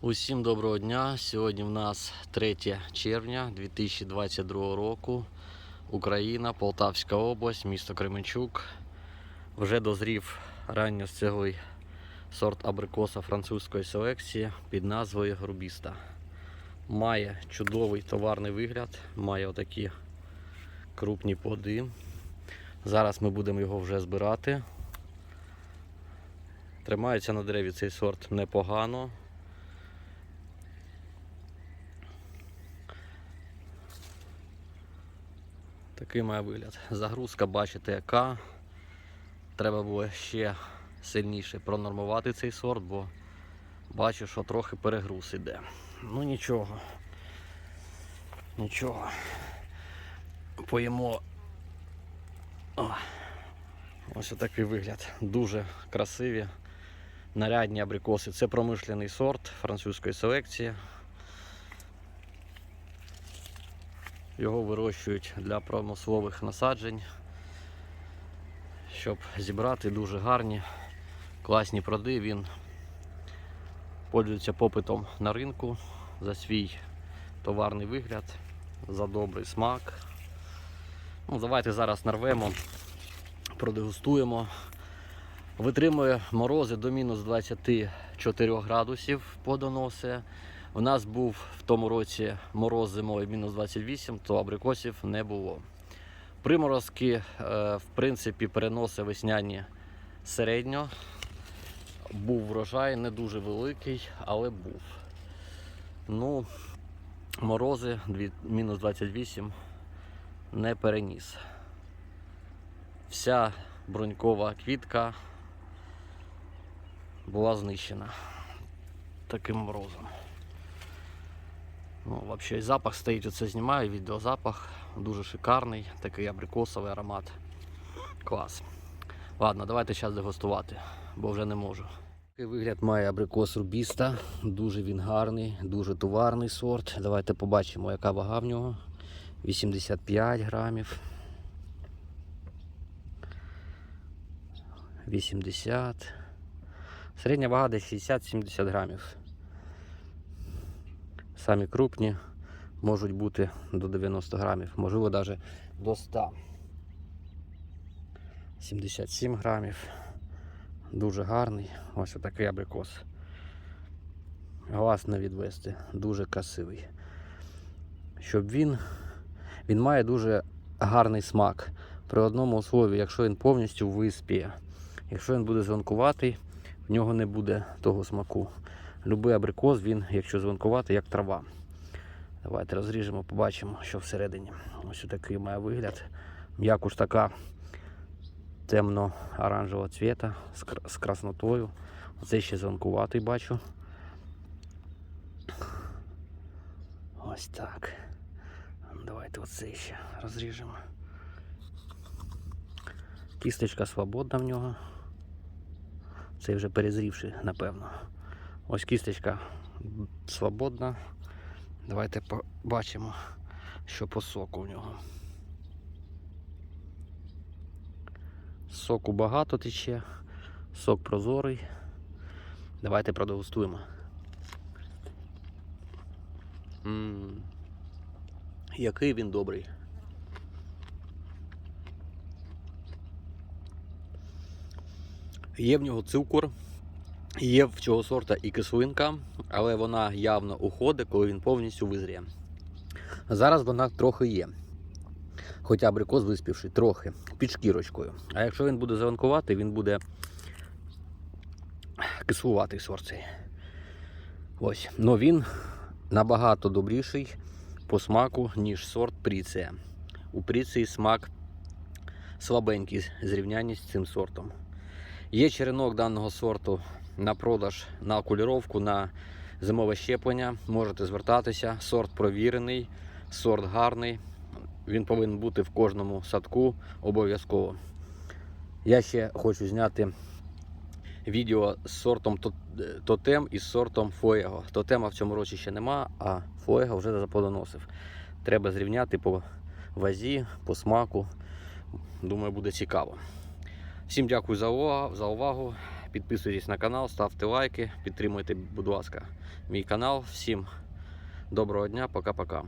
Усім доброго дня. Сьогодні в нас 3 червня 2022 року. Україна, Полтавська область, місто Кременчук. Вже дозрів ранньостеглий сорт абрикоса французької селекції під назвою Рубіста. Має чудовий товарний вигляд, має отакі крупні плоди. Зараз ми будемо його вже збирати. Тримається на дереві цей сорт непогано. Такий має вигляд. Загрузка, бачите, яка. Треба було ще сильніше пронормувати цей сорт, бо бачу, що трохи перегруз іде. Ну нічого. Нічого. Поїмо. О. Ось такий вигляд. Дуже красиві. Нарядні абрикоси. Це промишлений сорт французької селекції. Його вирощують для промислових насаджень, щоб зібрати дуже гарні, класні проди. Він пользується попитом на ринку за свій товарний вигляд, за добрий смак. Ну, Давайте зараз нарвемо, продегустуємо. Витримує морози до мінус 24 градусів подоноси. У нас був в тому році мороз зимою мінус 28, то абрикосів не було. Приморозки, е, в принципі, переноси весняні середньо. Був врожай, не дуже великий, але був. Ну, морози мінус 28 не переніс. Вся бронькова квітка була знищена таким морозом. Ну, взагалі запах стоїть, оце знімаю, відеозапах. Дуже шикарний, такий абрикосовий аромат. Клас. Ладно, давайте зараз дегустувати, бо вже не можу. Такий вигляд має абрикос рубіста. Дуже він гарний, дуже товарний сорт. Давайте побачимо, яка вага в нього. 85 грамів. 80. Середня вага десь 60-70 грамів. Самі крупні можуть бути до 90 грамів, можливо навіть до 100. 77 грамів. Дуже гарний. Ось отакий абрикос. Глаз не відвести. Дуже красивий. Щоб він. Він має дуже гарний смак. При одному услові, якщо він повністю виспіє. Якщо він буде звонкуватий, в нього не буде того смаку. Любий абрикос, він, якщо звонкувати, як трава. Давайте розріжемо, побачимо, що всередині. Ось такий має вигляд. М'якуш така темно-оранжевого цвіта з, краснотою. Оце ще звонкуватий бачу. Ось так. Давайте оце ще розріжемо. Кісточка свободна в нього. Цей вже перезрівший, напевно. Ось кісточка свободна. Давайте побачимо, що по соку в нього. Соку багато тече, сок прозорий. Давайте продегустуємо. м Який він добрий. Є в нього цукор, Є в цього сорта і кислинка, але вона явно уходить, коли він повністю визріє. Зараз вона трохи є. Хоча абрикос виспівший, трохи, під шкірочкою. А якщо він буде зеленкувати, він буде кислуватий сорт цей. Ось. Но він набагато добріший по смаку, ніж сорт Пріція. У Пріції смак слабенький зрівнянні з цим сортом. Є черенок даного сорту на продаж на окуліровку, на зимове щеплення. Можете звертатися. Сорт провірений, сорт гарний. Він повинен бути в кожному садку обов'язково. Я ще хочу зняти відео з сортом Тотем і з сортом Фоего. Тотема в цьому році ще нема, а Фоего вже заплодоносив. Треба зрівняти по вазі, по смаку. Думаю, буде цікаво. Всім дякую за увагу. За увагу. Підписуйтесь на канал, ставте лайки, підтримуйте, будь ласка, мій канал. Всім доброго дня, пока-пока.